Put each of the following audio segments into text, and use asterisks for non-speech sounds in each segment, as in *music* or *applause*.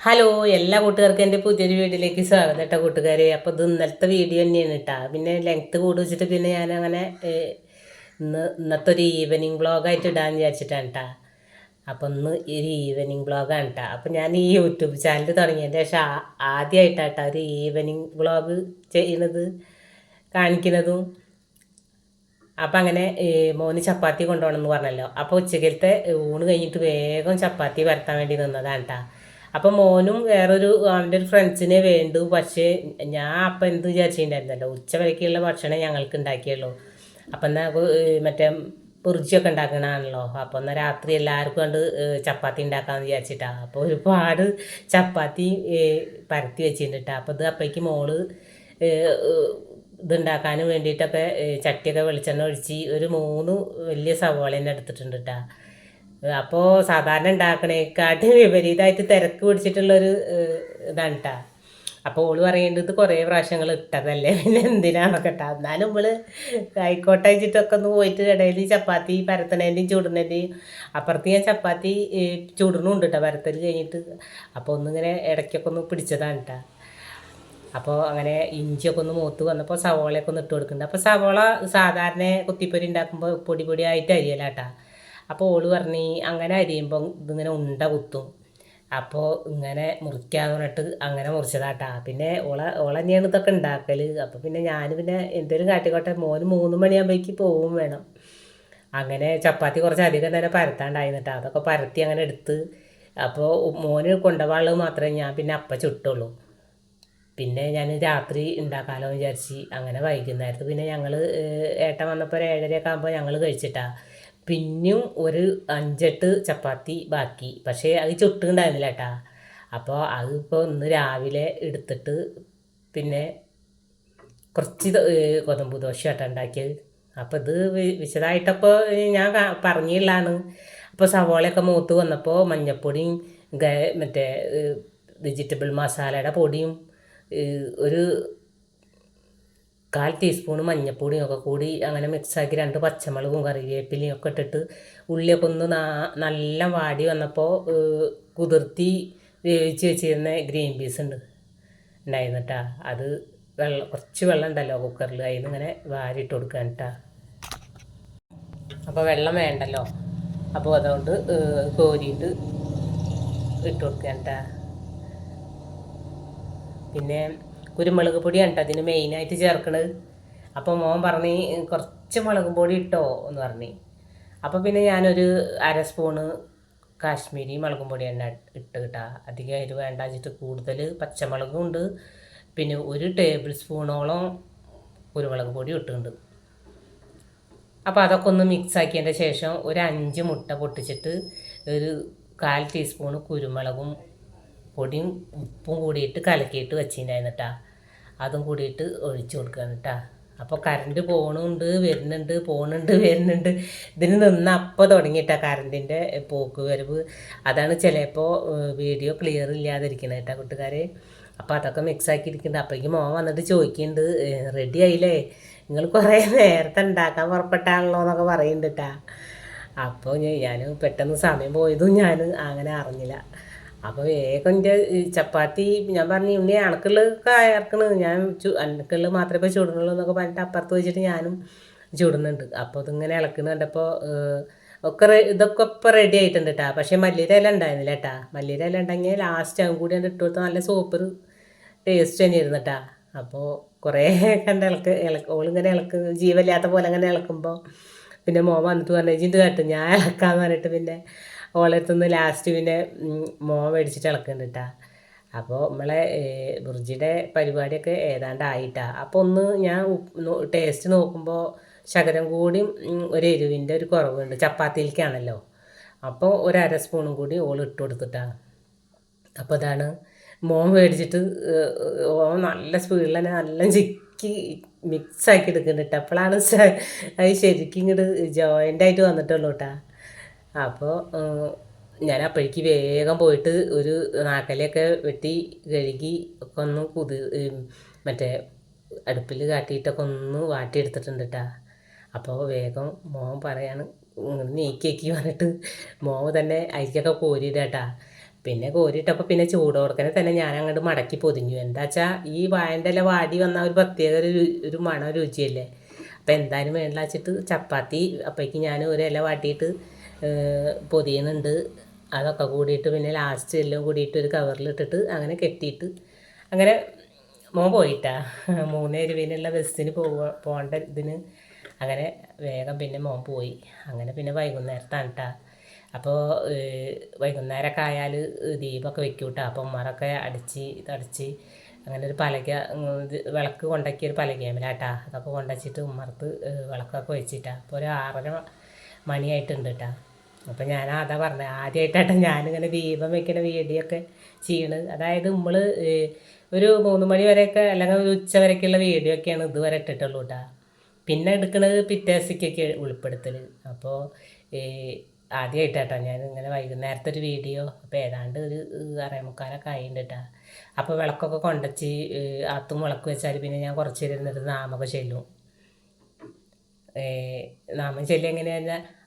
Hello എല്ലാ കൂട്ടുകാർക്കും എന്റെ പുതിയൊരു വീഡിയോയിലേക്ക് സ്വാഗതം കേട്ടോ കൂട്ടുകാരെ. അപ്പോൾ ഇത് ഇന്നലത്തെ വീഡിയോ തന്നെയാണ് കേട്ടോ പിന്നെ ലെങ്ത്ത് കൂടി വെച്ചിട്ട് പിന്നെ ഞാൻ അങ്ങനെ ഇന്ന് ഇന്നത്തെ ഒരു ഈവനിങ് ബ്ലോഗായിട്ട് ഇടാൻ വിചാരിച്ചിട്ടാണ് കേട്ടോ അപ്പോൾ ഇന്ന് ഒരു ഈവനിങ് ബ്ലോഗാണ് കേട്ടോ അപ്പോൾ ഞാൻ ഈ യൂട്യൂബ് ചാനൽ തുടങ്ങിയതിന്റെ ശേഷം കേട്ടോ ഒരു ഈവനിങ് ബ്ലോഗ് ചെയ്യുന്നത് കാണിക്കുന്നതും. അപ്പം അങ്ങനെ മോന് ചപ്പാത്തി കൊണ്ടുപോകണം എന്ന് പറഞ്ഞല്ലോ. അപ്പോൾ ഉച്ചക്കലത്തെ ഊണ് കഴിഞ്ഞിട്ട് വേഗം ചപ്പാത്തി പരത്താൻ വേണ്ടി നിന്നതാണ് കേട്ടോ അപ്പം മോനും വേറൊരു അവന്റെ ഒരു ഫ്രണ്ട്സിനെ വേണ്ടു. പക്ഷേ ഞാൻ അപ്പം എന്ത് വിചാരിച്ചിട്ടുണ്ടായിരുന്നല്ലോ? ഉച്ച വരയ്ക്കുള്ള ഭക്ഷണം ഞങ്ങൾക്ക് ഉണ്ടാക്കിയുള്ളൂ. അപ്പം എന്നാൽ മറ്റേ പൊറിച്ചൊക്കെ ഉണ്ടാക്കണാണല്ലോ അപ്പോൾ എന്നാൽ രാത്രി എല്ലാവർക്കും കണ്ട് ചപ്പാത്തി ഉണ്ടാക്കാമെന്ന് വിചാരിച്ചിട്ടാണ് അപ്പോൾ ഒരുപാട് ചപ്പാത്തി പരത്തി വെച്ചിട്ടുണ്ട്. അപ്പോൾ ഇത് അപ്പേക്ക് മോൾ ഇതുണ്ടാക്കാനും വേണ്ടിയിട്ടൊക്കെ ചട്ടിയൊക്കെ വെളിച്ചെണ്ണ ഒഴിച്ച് ഒരു മൂന്ന് വലിയ സവോള തന്നെ എടുത്തിട്ടുണ്ട്. കേട്ടോ അപ്പോൾ സാധാരണ ഉണ്ടാക്കണേക്കാട്ടി വിപരീതമായിട്ട് തിരക്ക് പിടിച്ചിട്ടുള്ളൊരു ഇതാണ് കേട്ടോ അപ്പോൾ ഓൾ പറയേണ്ടത് കുറേ പ്രാവശ്യങ്ങൾ ഇട്ടതല്ലേ? പിന്നെ എന്തിനാണ് കേട്ടോ എന്നാലും നമ്മൾ ആയിക്കോട്ടെ വെച്ചിട്ടൊക്കെ ഒന്ന് പോയിട്ട് ഇടയിൽ ചപ്പാത്തി പരത്തണേന്റെയും ചൂടുന്നതിന്റെയും അപ്പുറത്ത് ഞാൻ ചപ്പാത്തി ചൂടണുണ്ട് കേട്ടോ പരത്തൽ കഴിഞ്ഞിട്ട്. അപ്പോൾ ഒന്നിങ്ങനെ ഇടയ്ക്കൊക്കെ ഒന്ന് പിടിച്ചതാണ് കേട്ടോ അപ്പോൾ അങ്ങനെ ഇഞ്ചിയൊക്കെ ഒന്ന് മൂത്ത് വന്നപ്പോൾ സവോളയൊക്കെ ഒന്ന് ഇട്ട് കൊടുക്കുന്നുണ്ട് അപ്പോൾ സവോള സാധാരണ കുത്തിപ്പൊരി ഉണ്ടാക്കുമ്പോൾ പൊടി പൊടിയായിട്ട് അരിയല കേട്ടാ അപ്പോൾ ഓൾ പറഞ്ഞ് അങ്ങനെ അരിയുമ്പോൾ ഇതിങ്ങനെ ഉണ്ട കുത്തും. അപ്പോൾ ഇങ്ങനെ മുറിക്കാന്ന് പറഞ്ഞിട്ട് അങ്ങനെ മുറിച്ചതാട്ടാ. പിന്നെ ഓള ഓള തന്നെയാണ് ഇതൊക്കെ ഉണ്ടാക്കൽ അപ്പോൾ പിന്നെ ഞാൻ പിന്നെ എന്തേലും കാട്ടിക്കോട്ടെ മോന് മൂന്ന് മണിയാകുമ്പോഴേക്ക് പോവും വേണം. അങ്ങനെ ചപ്പാത്തി കുറച്ച് അധികം തന്നെ പരത്താണ്ടായിരുന്നു അതൊക്കെ പരത്തി അങ്ങനെ എടുത്ത് അപ്പോൾ മോന് കൊണ്ടുപോകാനുള്ളത് മാത്രമേ ഞാൻ പിന്നെ അപ്പം ചുട്ടുള്ളൂ. പിന്നെ ഞാൻ രാത്രി ഉണ്ടാക്കാമല്ലോ വിചാരിച്ച് അങ്ങനെ വൈകുന്നേരത്ത് പിന്നെ ഞങ്ങൾ ഏട്ടൻ വന്നപ്പോൾ ഒരു ഏഴരയൊക്കെ ആകുമ്പോൾ ഞങ്ങൾ കഴിച്ചിട്ടാ. പിന്നെയും ഒരു അഞ്ചെട്ട് ചപ്പാത്തി ബാക്കി. പക്ഷേ അത് ചുട്ടുണ്ടായിരുന്നില്ല കേട്ടാ. അപ്പോൾ അതിപ്പോൾ ഇന്ന് രാവിലെ എടുത്തിട്ട് പിന്നെ കുറച്ച് ഗോതമ്പ് ദോശ ആട്ടോ ഉണ്ടാക്കിയത്. അപ്പോൾ ഇത് വിശദമായിട്ടപ്പോൾ ഞാൻ പറഞ്ഞില്ലാണ് അപ്പോൾ സവോളയൊക്കെ മൂത്ത് വന്നപ്പോൾ മഞ്ഞപ്പൊടിയും മറ്റേ വെജിറ്റബിൾ മസാലയുടെ പൊടിയും ഒരു കാൽ ടീസ്പൂൺ മഞ്ഞപ്പൊടിയും ഒക്കെ കൂടി അങ്ങനെ മിക്സാക്കി രണ്ട് പച്ചമുളകും കറിവേപ്പിലയും ഒക്കെ ഇട്ടിട്ട് ഉള്ളിയൊക്കെ ഒന്ന് നല്ല വാടി വന്നപ്പോൾ കുതിർത്തി വേവിച്ച് വെച്ചിരുന്ന ഗ്രീൻ പീസ് ഉണ്ട് ഉണ്ടായിരുന്നു കേട്ടാ അത് വെള്ളം കുറച്ച് വെള്ളം ഉണ്ടല്ലോ കുക്കറിൽ അതിന് ഇങ്ങനെ വാരിയിട്ട് കൊടുക്കാൻ കേട്ടാ അപ്പോൾ വെള്ളം വേണ്ടല്ലോ. അപ്പോൾ അതുകൊണ്ട് കോരിയിട്ട് ഇട്ട് കൊടുക്കാൻ കേട്ടാ പിന്നെ കുരുമുളക് പൊടിയാണ് കേട്ടോ അതിന് മെയിനായിട്ട് ചേർക്കണത്. അപ്പോൾ മോൻ പറഞ്ഞ് കുറച്ച് മുളക് പൊടി ഇട്ടോ എന്ന് പറഞ്ഞ്. അപ്പോൾ പിന്നെ ഞാനൊരു അര സ്പൂണ് കാശ്മീരി മുളകും പൊടി തന്നെ ഇട്ട് കിട്ടാ. അധികം അതിൽ വേണ്ട വെച്ചിട്ട് കൂടുതൽ പച്ചമുളകും ഉണ്ട്. പിന്നെ ഒരു ടേബിൾ സ്പൂണോളം കുരുമുളക് പൊടി ഇട്ടുണ്ട്. അപ്പോൾ അതൊക്കെ ഒന്ന് മിക്സ് ആക്കിയതിന്റെ ശേഷം ഒരു അഞ്ച് മുട്ട പൊട്ടിച്ചിട്ട് ഒരു കാൽ ടീസ്പൂണ് കുരുമുളകും പൊടിയും ഉപ്പും കൂടിയിട്ട് കലക്കിയിട്ട് വെച്ചിട്ടുണ്ടായിരുന്നു കേട്ടാ. അതും കൂടിയിട്ട് ഒഴിച്ചു കൊടുക്കുകയാണ് കേട്ടാ അപ്പോൾ കറണ്ട് പോകണുണ്ട് വരുന്നുണ്ട് പോകണുണ്ട് വരുന്നുണ്ട്. ഇതിന് നിന്ന് അപ്പോൾ തുടങ്ങിയിട്ടാ കറണ്ടിന്റെ പോക്ക് വരവ്. അതാണ് ചിലപ്പോൾ വീഡിയോ ക്ലിയർ ഇല്ലാതിരിക്കുന്നത് കേട്ടാ കൂട്ടുകാരെ. അപ്പോൾ അതൊക്കെ മിക്സ് ആക്കിയിരിക്കുന്നുണ്ട് അപ്പോഴേക്കും മോൻ വന്നിട്ട് ചോദിക്കുന്നുണ്ട് റെഡി ആയില്ലേ? നിങ്ങൾ കുറേ നേരത്തെ ഉണ്ടാക്കാൻ പുറപ്പെട്ടാണല്ലോ എന്നൊക്കെ പറയുന്നുണ്ട് കേട്ടാ അപ്പോൾ ഞാൻ പെട്ടെന്ന് സമയം പോയതും ഞാൻ അങ്ങനെ അറിഞ്ഞില്ല. അപ്പോൾ വേഗം ചപ്പാത്തി ഞാൻ പറഞ്ഞു ഉണ്ണി അണക്കുള്ളൊക്കെ ഇറക്കണത് ഞാൻ ചു അണക്കുള്ള മാത്രമേ ഇപ്പോൾ ചുടുന്നുള്ളൂ എന്നൊക്കെ പറഞ്ഞിട്ട് അപ്പുറത്ത് വെച്ചിട്ട് ഞാനും ചുടുന്നുണ്ട്. അപ്പോൾ ഇതിങ്ങനെ ഇളക്കണ കണ്ടപ്പോൾ ഒക്കെ ഇതൊക്കെ ഇപ്പോൾ റെഡി ആയിട്ടുണ്ട് കേട്ടാ പക്ഷേ മല്ലിയുടെ ഇല ഉണ്ടായിരുന്നില്ല കേട്ടാ മല്ലിയുടെ ഇല ഉണ്ടെങ്കിൽ ലാസ്റ്റ് അതും കൂടി ഇട്ട് കൊടുത്താൽ നല്ല സൂപ്പർ ടേസ്റ്റ് തന്നെ ഇരുന്നു കേട്ടാ അപ്പോൾ കുറേ കണ്ട് ഇളക്ക് ഇളക്ക് ഓളിങ്ങനെ ഇളക്ക് ജീവല്ലാത്ത പോലെ അങ്ങനെ ഇളക്കുമ്പോൾ പിന്നെ മോൻ വന്നിട്ട് പറഞ്ഞു "ഇജ്ജ് ഇത് കേട്ടോ ഞാൻ ഇളക്കാന്ന് പറഞ്ഞിട്ട് പിന്നെ ഓളെടുത്തുനിന്ന് ലാസ്റ്റ് പിന്നെ മോ മേടിച്ചിട്ട് ഇളക്കുന്നുണ്ട് കേട്ടോ അപ്പോൾ നമ്മളെ ബുർജിയുടെ പരിപാടിയൊക്കെ ഏതാണ്ട് ആയിട്ടാ അപ്പോൾ ഒന്ന് ഞാൻ ടേസ്റ്റ് നോക്കുമ്പോൾ ശകലം കൂടി ഒരു എരിവിന്റെ ഒരു കുറവുണ്ട്. ചപ്പാത്തിയിലേക്കാണല്ലോ. അപ്പോൾ ഒരു അര സ്പൂണും കൂടി ഓൾ ഇട്ട് കൊടുത്തിട്ടാണ് അപ്പോൾ അതാണ് മോൻ മേടിച്ചിട്ട് ഓ നല്ല സ്പീഡിൽ തന്നെ നല്ല ചിക്കി മിക്സ് ആക്കി എടുക്കുന്നുണ്ട് അപ്പോഴാണ് അത് ശരിക്കും ഇങ്ങോട്ട് ജോയിന്റ് ആയിട്ട് വന്നിട്ടുള്ളൂ കേട്ടാ അപ്പോൾ ഞാൻ അപ്പോഴേക്ക് വേഗം പോയിട്ട് ഒരു നാക്കലൊക്കെ വെട്ടി കഴുകി ഒക്കെ ഒന്ന് കുതി മറ്റേ അടുപ്പിൽ കാട്ടിയിട്ടൊക്കെ ഒന്ന് വാട്ടിയെടുത്തിട്ടുണ്ട് കേട്ടാ അപ്പോൾ വേഗം മോൻ പറയാണ് ഇങ്ങനെ നീക്കിയേക്ക് പറഞ്ഞിട്ട് മോൻ തന്നെ അരിക്കൊക്കെ കോരിയിടാട്ടാ. പിന്നെ കോരിയിട്ടപ്പോൾ പിന്നെ ചൂടോടക്കനെ തന്നെ ഞാൻ അങ്ങോട്ട് മടക്കി പൊതിഞ്ഞു. എന്താ വെച്ചാൽ ഈ വാഴന്റെ ഇല വാടി വന്ന ഒരു പ്രത്യേക ഒരു ഒരു മണം രുചിയല്ലേ? അപ്പോൾ എന്തായാലും വേണ്ട വെച്ചിട്ട് ചപ്പാത്തി അപ്പോഴേക്ക് ഞാൻ ഒരു ഇല വാട്ടിയിട്ട് പൊതിയുന്നുണ്ട്. അതൊക്കെ കൂടിയിട്ട് പിന്നെ ലാസ്റ്റ് എല്ലാം കൂടിയിട്ട് ഒരു കവറിലിട്ടിട്ട് അങ്ങനെ കെട്ടിയിട്ട് അങ്ങനെ മോൻ പോയിട്ടാ. *laughs* മൂന്നേ ബസ്സിന് പോവ പോകേണ്ട ഇതിന്. അങ്ങനെ വേഗം പിന്നെ മോൻ പോയി. അങ്ങനെ പിന്നെ വൈകുന്നേരത്താണ് കേട്ടാ അപ്പോൾ വൈകുന്നേരമൊക്കെ ആയാൽ ദീപമൊക്കെ വെക്കും കേട്ടോ അപ്പം ഉമ്മാരൊക്കെ അടിച്ച് തടിച്ച് അങ്ങനെ ഒരു പലക വിളക്ക് കൊണ്ടാക്കിയ ഒരു പലകയാമലാട്ടാ അതൊക്കെ കൊണ്ടുവച്ചിട്ട് ഉമ്മർത്ത് ഏഹ്, വിളക്കൊക്കെ വെച്ചിട്ടാ. അപ്പോൾ ഒരു ആറര മണിയായിട്ടുണ്ട് കേട്ടാ അപ്പം ഞാൻ അതാ പറഞ്ഞത് ആദ്യമായിട്ടാണ് ഞാനിങ്ങനെ ദീപം വെക്കുന്ന വീഡിയോ ഒക്കെ ചെയ്യണത് അതായത് നമ്മൾ ഒരു മൂന്ന് മണി വരെയൊക്കെ അല്ലെങ്കിൽ ഒരു ഉച്ച വരെയൊക്കെയുള്ള വീഡിയോ ഒക്കെയാണ് ഇതുവരെ ഇട്ടിട്ടുള്ളൂ കേട്ടോ പിന്നെ എടുക്കുന്നത് പിറ്റേസിക്കൊക്കെ ഉൾപ്പെടുത്തൽ അപ്പോൾ ആദ്യമായിട്ടാട്ടോ ഞാൻ ഇങ്ങനെ വൈകുന്നേരത്തെ ഒരു വീഡിയോ. അപ്പോൾ ഏതാണ്ട് ഒരു അറേമുക്കാലൊക്കെ ആയിട്ടുണ്ട് അപ്പോൾ വിളക്കൊക്കെ കൊണ്ടച്ച് അത്തും വിളക്ക് വെച്ചാൽ പിന്നെ ഞാൻ കുറച്ച് ഇരുന്നിട്ട് നാമൊക്കെ ചെല്ലും. നാമം ചെല്ലി എങ്ങനെയാ?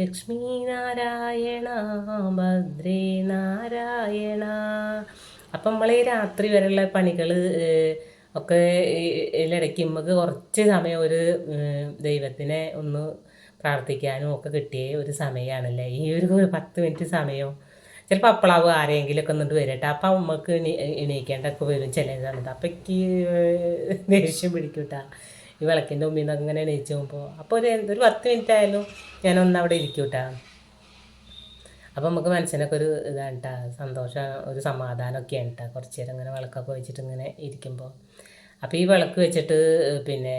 ലക്ഷ്മി നാരായണ ഭദ്രേ നാരായണ. അപ്പം നമ്മൾ ഈ രാത്രി വരെയുള്ള പണികൾ ഒക്കെ ഇതിലിടയ്ക്ക് നമുക്ക് കുറച്ച് സമയം ഒരു ദൈവത്തിനെ ഒന്ന് പ്രാർത്ഥിക്കാനും ഒക്കെ കിട്ടിയ ഒരു സമയമാണല്ലേ ഈ ഒരു പത്ത് മിനിറ്റ് സമയം. ചിലപ്പോൾ അപ്പളാവും ആരെങ്കിലുമൊക്കെ എന്നിട്ട് വരട്ടെ അപ്പം നമുക്ക് എണീ എണീക്കേണ്ടൊക്കെ വരും ചില സമയത്ത്. അപ്പം എനിക്ക് ദേഷ്യം പിടിക്കും കേട്ടാ ഈ വിളക്കിന്റെ മുമ്പിൽ നിന്നൊക്കെ ഇങ്ങനെ എണീച്ച് പോകുമ്പോൾ അപ്പോൾ ഒരു ഒരു പത്ത് മിനിറ്റ് ആയാലും ഞാനൊന്ന് അവിടെ ഇരിക്കും കേട്ടോ അപ്പോൾ നമുക്ക് മനസ്സിനൊക്കെ ഒരു ഇതാണ് കേട്ടോ സന്തോഷം ഒരു സമാധാനമൊക്കെയാണ് കേട്ടോ കുറച്ച് നേരം ഇങ്ങനെ വിളക്കൊക്കെ വെച്ചിട്ട് ഇങ്ങനെ ഇരിക്കുമ്പോൾ അപ്പോൾ ഈ വിളക്ക് വെച്ചിട്ട് പിന്നെ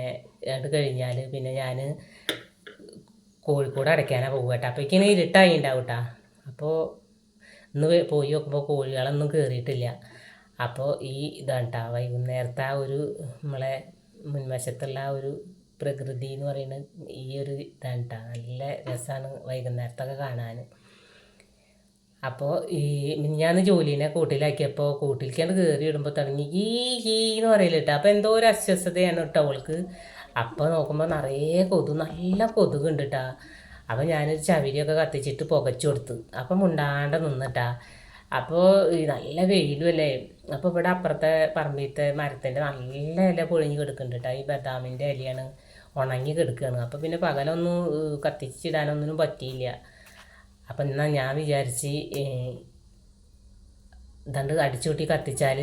അത് കഴിഞ്ഞാൽ പിന്നെ ഞാൻ കോഴിക്കോട് അടയ്ക്കാനാണ് പോകുക കേട്ടോ അപ്പോൾ ഇങ്ങനെ ഇരുട്ടായി ഉണ്ടാവും കേട്ടോ അപ്പോൾ ഇന്ന് പോയി നോക്കുമ്പോൾ കോഴികളൊന്നും കയറിയിട്ടില്ല അപ്പോൾ ഈ ഇതാണ് കേട്ടോ വൈകുന്നേരത്തെ ആ ഒരു നമ്മളെ മുൻവശത്തുള്ള ആ ഒരു പ്രകൃതി എന്ന് പറയുന്നത് ഈ ഒരു ഇതാണ് കേട്ടോ നല്ല രസമാണ് വൈകുന്നേരത്തൊക്കെ കാണാൻ അപ്പോൾ ഈ മിഞ്ഞാന്ന് ജോലീനെ കൂട്ടിലാക്കിയപ്പോൾ കൂട്ടിലേക്കാണ് കയറി ഇടുമ്പോൾ തുടങ്ങി ഈ ഹീ എന്ന് പറയില്ല കേട്ടോ അപ്പോൾ എന്തോ ഒരു അസ്വസ്ഥതയാണ് കേട്ടോ അവൾക്ക് അപ്പോൾ നോക്കുമ്പോൾ നിറയെ കൊതു നല്ല കൊതുകുണ്ട് കേട്ടോ അപ്പോൾ ഞാനൊരു ചവിരിയൊക്കെ കത്തിച്ചിട്ട് പുകച്ചു കൊടുത്തു. അപ്പം മുണ്ടാണ്ട് നിന്നിട്ടാ അപ്പോൾ നല്ല വെയിലും അല്ലേ? അപ്പോൾ ഇവിടെ അപ്പുറത്തെ പറമ്പിലത്തെ മരത്തിന്റെ നല്ല ഇല പൊളിഞ്ഞ് കിടക്കുന്നുണ്ട് കേട്ടോ. ഈ ബദാമിന്റെ ഇലയാണ് ഉണങ്ങി കിടക്കുകയാണ്. അപ്പോൾ പിന്നെ പകലൊന്നും കത്തിച്ചിടാനൊന്നും പറ്റിയില്ല. അപ്പം എന്നാൽ ഞാൻ വിചാരിച്ച് ദണ്ട് അടിച്ചുകൂട്ടി കത്തിച്ചാൽ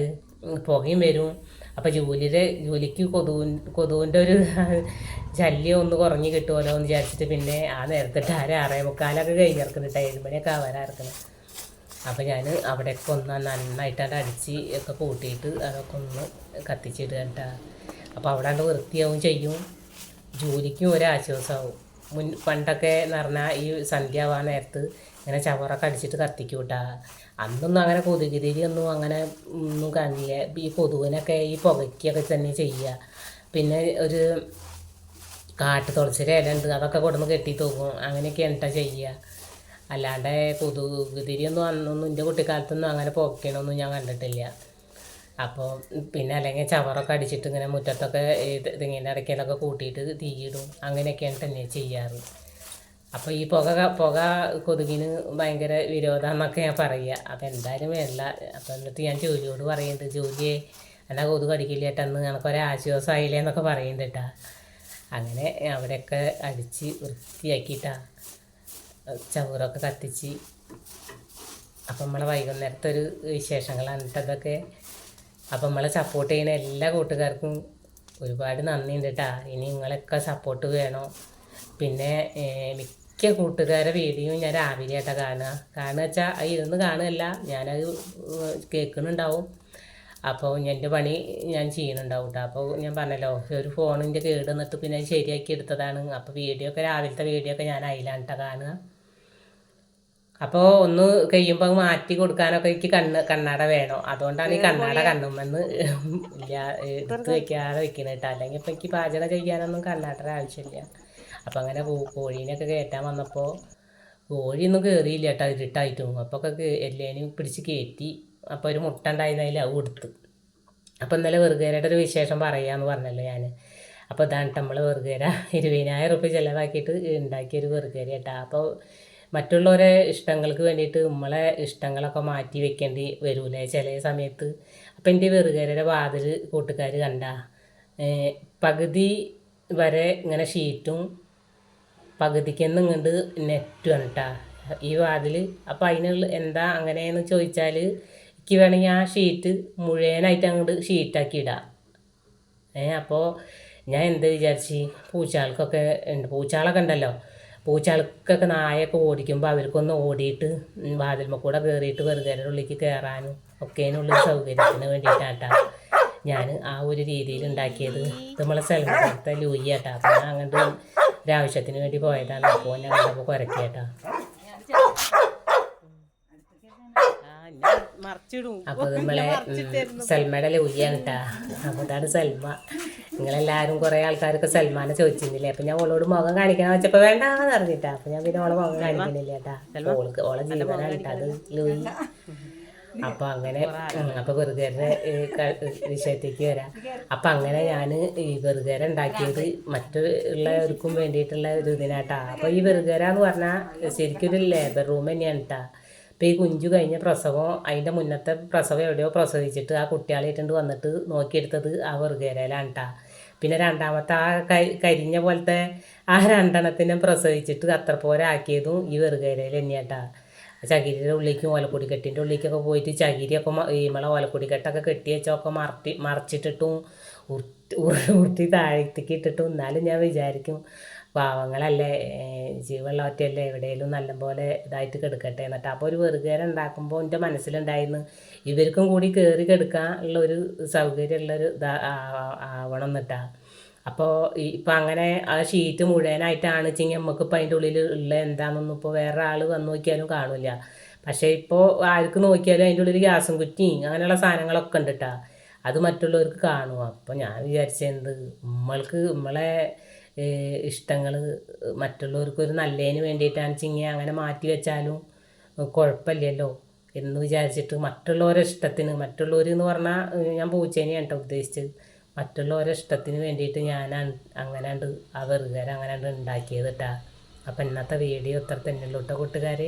പുകയും വരും. അപ്പോൾ ജോലിയുടെ ജോലിക്ക് കൊതു കൊതുവിന്റെ ഒരു *laughs* ശല്യം ഒന്ന് കുറഞ്ഞു കിട്ടുമല്ലോ എന്ന് വിചാരിച്ചിട്ട് പിന്നെ ആ നേരത്തിട്ട് ആരെ ആറേ മുക്കാലൊക്കെ കഴിഞ്ഞിറക്കുന്നുണ്ട് ഏഴ് മണിയൊക്കെ ആവാനിറക്കണം അപ്പോൾ ഞാൻ അവിടെയൊക്കെ ഒന്ന് നന്നായിട്ട് അത് അടിച്ച് ഒക്കെ കൂട്ടിയിട്ട് അതൊക്കെ ഒന്ന് കത്തിച്ചിടുക കേട്ടോ. അപ്പോൾ അവിടെ കണ്ട് വൃത്തിയാവും ചെയ്യും. ജോലിക്കും ഒരു ആശ്വാസമാവും മുൻ പണ്ടൊക്കെ എന്ന് പറഞ്ഞാൽ ഈ സന്ധ്യ ആവാൻ നേരത്ത് ഇങ്ങനെ ചവറൊക്കെ അടിച്ചിട്ട് കത്തിക്കും കേട്ടാ. അന്നൊന്നും അങ്ങനെ കൊതുകുതിരിയൊന്നും അങ്ങനെ ഒന്നും കാണില്ല. ഈ കൊതുകിനൊക്കെ ഈ പുകയ്ക്കൊക്കെ തന്നെ ചെയ്യുക. പിന്നെ ഒരു കാട്ടു തുളച്ചിന്റെ ഇല ഉണ്ട് അതൊക്കെ കൊടുന്ന് കെട്ടി തൂക്കും അങ്ങനെയൊക്കെ എന്താ ചെയ്യുക. അല്ലാണ്ട് കൊതുകുതിരിയൊന്നും അന്നൊന്നും എന്റെ കുട്ടിക്കാലത്തൊന്നും അങ്ങനെ പുകയ്ക്കണമൊന്നും ഞാൻ കണ്ടിട്ടില്ല. അപ്പോൾ പിന്നെ അല്ലെങ്കിൽ ചവറൊക്കെ അടിച്ചിട്ട് ഇങ്ങനെ മുറ്റത്തൊക്കെ തെങ്ങിന്റെ ഇടയ്ക്കലൊക്കെ കൂട്ടിയിട്ട് തീയിടും. അങ്ങനെയൊക്കെയാണ് തന്നെ ചെയ്യാറ്. അപ്പോൾ ഈ പുക പുക കൊതുകിന് ഭയങ്കര വിരോധമെന്നൊക്കെ ഞാൻ പറയുക അപ്പോൾ എന്തായാലും വേണ്ട. അപ്പോൾ എന്നിട്ട് ഞാൻ ജോലിയോട് പറയുന്നുണ്ട് ജോലിയെ എന്നാൽ കൊതുക് അടിക്കില്ല കേട്ടോ അന്ന് ഞങ്ങൾക്കൊരു ആശ്വാസമായില്ലേ എന്നൊക്കെ പറയുന്നുണ്ട് കേട്ടാ അങ്ങനെ അവിടെയൊക്കെ അടിച്ച് വൃത്തിയാക്കിയിട്ടാ. ചവറൊക്കെ കത്തിച്ച്. അപ്പം നമ്മളെ വൈകുന്നേരത്തെ ഒരു വിശേഷങ്ങളാണ് അതൊക്കെ അപ്പം നമ്മളെ സപ്പോർട്ട് ചെയ്യുന്ന എല്ലാ കൂട്ടുകാർക്കും ഒരുപാട് നന്ദിയുണ്ട് കേട്ടാ ഇനി നിങ്ങളൊക്കെ സപ്പോർട്ട് വേണം? പിന്നെ മിക്ക കൂട്ടുകാരെ വീഡിയോ ഞാൻ രാവിലെ ആയിട്ടാണ് കാണുക കാരണം വെച്ചാൽ അത് ഇരുന്ന് കാണുകയല്ല ഞാനത് കേൾക്കുന്നുണ്ടാവും. അപ്പോൾ എന്റെ പണി ഞാൻ ചെയ്യുന്നുണ്ടാവും കേട്ടോ അപ്പോൾ ഞാൻ പറഞ്ഞല്ലോ ഒരു ഫോണിന്റെ കേട് എന്നിട്ട് പിന്നെ ശരിയാക്കി എടുത്തതാണ്. അപ്പോൾ വീഡിയോ ഒക്കെ രാവിലത്തെ വീഡിയോ ഒക്കെ ഞാൻ അതിലാണ് കേട്ടോ കാണുക. അപ്പോൾ ഒന്ന് കഴിയുമ്പോൾ മാറ്റി കൊടുക്കാനൊക്കെ എനിക്ക് കണ്ണ് കണ്ണാട വേണം. അതുകൊണ്ടാണ് ഈ കണ്ണാട കണ്ണുമെന്ന് എടുത്ത് വെക്കാതെ വെക്കുന്നത് കേട്ടോ. അല്ലെങ്കിൽ ഇപ്പം എനിക്ക് പാചകം ചെയ്യാനൊന്നും കണ്ണാടയുടെ ആവശ്യമില്ല. അപ്പം അങ്ങനെ കോഴീനൊക്കെ കോഴീനെയൊക്കെ കയറ്റാൻ വന്നപ്പോൾ കോഴിയൊന്നും കയറിയില്ല കേട്ടോ ഇരുട്ടായിട്ടും. അപ്പോൾ ഒക്കെ എല്ലേനും പിടിച്ച് കയറ്റി അപ്പോൾ ഒരു മുട്ട ഉണ്ടായിരുന്നതിൽ അത് കൊടുത്തു. അപ്പോൾ ഇന്നലെ വെറുകേരയുടെ ഒരു വിശേഷം പറയാമെന്ന് പറഞ്ഞല്ലോ ഞാൻ അപ്പോൾ ഇതാണ് നമ്മൾ വെറുകേര ഇരുപതിനായിരം റുപ്യ ചിലവാക്കിയിട്ട് ഉണ്ടാക്കിയൊരു വെറുകേര കേട്ടോ. അപ്പോൾ മറ്റുള്ളവരെ ഇഷ്ടങ്ങൾക്ക് വേണ്ടിയിട്ട് നമ്മളെ ഇഷ്ടങ്ങളൊക്കെ മാറ്റി വെക്കേണ്ടി വരൂലേ ചില സമയത്ത്. അപ്പം എന്റെ വെറുകേരയുടെ വാതിൽ കൂട്ടുകാർ കണ്ട പകുതി വരെ ഇങ്ങനെ ഷീറ്റും പകുതിക്കെന്ന് ഇങ്ങോട്ട് നെറ്റുമാണ് കേട്ടോ ഈ വാതിൽ അപ്പോൾ അതിനുള്ള എന്താ അങ്ങനെയെന്ന് ചോദിച്ചാൽ എനിക്ക് വേണമെങ്കിൽ ആ ഷീറ്റ് മുഴുവനായിട്ട് അങ്ങോട്ട് ഷീറ്റാക്കി ഇടാം. ഏ അപ്പോൾ ഞാൻ എന്ത് വിചാരിച്ച്? പൂച്ചാൾക്കൊക്കെ ഉണ്ട് പൂച്ചാളൊക്കെ ഉണ്ടല്ലോ. പൂച്ചാൾക്കൊക്കെ നായൊക്കെ ഓടിക്കുമ്പോൾ അവർക്കൊന്ന് ഓടിയിട്ട് വാതിൽമ കൂടെ കയറിയിട്ട് വെറുതെ ഉള്ളിലേക്ക് കയറാനും ഒക്കേനുള്ള സൗകര്യത്തിന് വേണ്ടിയിട്ടാട്ടാ ഞാൻ ആ ഒരു രീതിയിൽ ഉണ്ടാക്കിയത്. നമ്മളെ സ്ഥലത്തെ ലൂയി ആട്ടാ ഞാൻ അങ്ങോട്ട് ഒരാവശ്യത്തിന് വേണ്ടി പോയതാണ്. അപ്പോൾ ഞാൻ കണ്ടപ്പോൾ കുരക്കേട്ടാ അപ്പോൾ നമ്മളെ സൽമയുടെ ലൂയ്യാണ് കേട്ടാ അപ്പോൾ അതാണ് സൽമ. നിങ്ങളെല്ലാവരും കുറേ ആൾക്കാരൊക്കെ സൽമാനെ ചോദിച്ചിരുന്നില്ലേ? അപ്പം ഞാൻ ഓളോട് മുഖം കാണിക്കാൻ വെച്ചപ്പോൾ വേണ്ടാന്ന് പറഞ്ഞിട്ടാ. അപ്പം ഞാൻ പിന്നെ ഓളെ മുഖം കാണിക്കുന്നില്ല കേട്ടാ ഓൾക്ക് ഓളെ ജീവനാണ് കേട്ടാ അത് ലൂയി. അപ്പോൾ അങ്ങനെ അപ്പൊ വെറുകേരുടെ വിഷയത്തേക്ക് വരാം. അപ്പം അങ്ങനെ ഞാൻ ഈ വെറുകേര ഉണ്ടാക്കിയത് മറ്റുള്ളവർക്കും വേണ്ടിയിട്ടുള്ള ഒരു ഇതിനാട്ടാ അപ്പോൾ ഈ വെറുകേര എന്ന് പറഞ്ഞാൽ ശരിക്കും ഒരു ലേബർ റൂം തന്നെയാണ് കേട്ടാ അപ്പോൾ ഈ കുഞ്ചു കഴിഞ്ഞ പ്രസവം അതിന്റെ മുന്നത്തെ പ്രസവം എവിടെയോ പ്രസവിച്ചിട്ട് ആ കുട്ടികളായിട്ടുണ്ട് വന്നിട്ട് നോക്കിയെടുത്തത് ആ വെറുകേരയിലാണ് കേട്ടാ പിന്നെ രണ്ടാമത്തെ ആ കരി കരിഞ്ഞ പോലത്തെ ആ രണ്ടെണ്ണത്തിനെ പ്രസവിച്ചിട്ട് അത്ര പോലെ ആക്കിയതും ഈ വെറുകരയിൽ തന്നെയാട്ടാ. ചകിരിയുടെ ഉള്ളിലേക്കും ഓലക്കൊടിക്കെട്ടിന്റെ ഉള്ളിലേക്കൊക്കെ പോയിട്ട് ചകിരിയൊക്കെ ഈമള ഓലക്കൊടിക്കെട്ടൊക്കെ കെട്ടി വെച്ചൊക്കെ മറട്ടി മറച്ചിട്ടിട്ടും ഉരുട്ടി ഉരുട്ടി താഴത്തേക്ക് ഇട്ടിട്ടും എന്നാലും ഞാൻ വിചാരിക്കും പാവങ്ങളല്ലേ? ജീവനുള്ള ഒറ്റയല്ലേ എവിടെയെങ്കിലും നല്ലപോലെ ഇതായിട്ട് കിടക്കട്ടെ എന്നിട്ട്. അപ്പോൾ ഒരു വെറുകേര ഉണ്ടാക്കുമ്പോൾ എന്റെ മനസ്സിലുണ്ടായിരുന്നു ഇവർക്കും കൂടി കയറി കിടക്കാൻ ഉള്ള ഒരു സൗകര്യമുള്ളൊരു ഇതാ ആവണം എന്നിട്ടാ. അപ്പോൾ ഇപ്പം അങ്ങനെ ആ ഷീറ്റ് മുഴുവനായിട്ടാണ് വെച്ചെങ്കിൽ നമുക്കിപ്പോൾ അതിന്റെ ഉള്ളിൽ ഉള്ള എന്താണെന്നൊന്നും ഇപ്പോൾ വേറെ ആൾ വന്ന് നോക്കിയാലും കാണില്ല. പക്ഷേ ഇപ്പോൾ ആർക്ക് നോക്കിയാലും അതിന്റെ ഉള്ളിൽ ഗ്യാസും കുറ്റിയും അങ്ങനെയുള്ള സാധനങ്ങളൊക്കെ ഉണ്ട് കേട്ടോ അത് മറ്റുള്ളവർക്ക് കാണുമോ അപ്പോൾ ഞാൻ വിചാരിച്ചെന്ത് നമ്മൾക്ക് നമ്മളെ ഇഷ്ടങ്ങൾ മറ്റുള്ളവർക്ക് ഒരു നല്ലതിന് വേണ്ടിയിട്ടാണ് വെച്ചെങ്കിൽ അങ്ങനെ മാറ്റി വെച്ചാലും കുഴപ്പമില്ലല്ലോ എന്ന് വിചാരിച്ചിട്ട് മറ്റുള്ളവരെ ഇഷ്ടത്തിന് മറ്റുള്ളവർ എന്ന് പറഞ്ഞാൽ ഞാൻ പൂച്ചേനെയാണ് കേട്ടോ ഉദ്ദേശിച്ചത്. മറ്റുള്ളവരെ ഇഷ്ടത്തിന് വേണ്ടിയിട്ട് ഞാൻ അങ്ങനെയാണ്ട് ആ വെറുതെ അങ്ങനെയുണ്ട് ഉണ്ടാക്കിയത് കേട്ടാ അപ്പം ഇന്നത്തെ വീഡിയോ ഇത്ര തന്നെയുള്ളൂ കേട്ടോ കൂട്ടുകാർ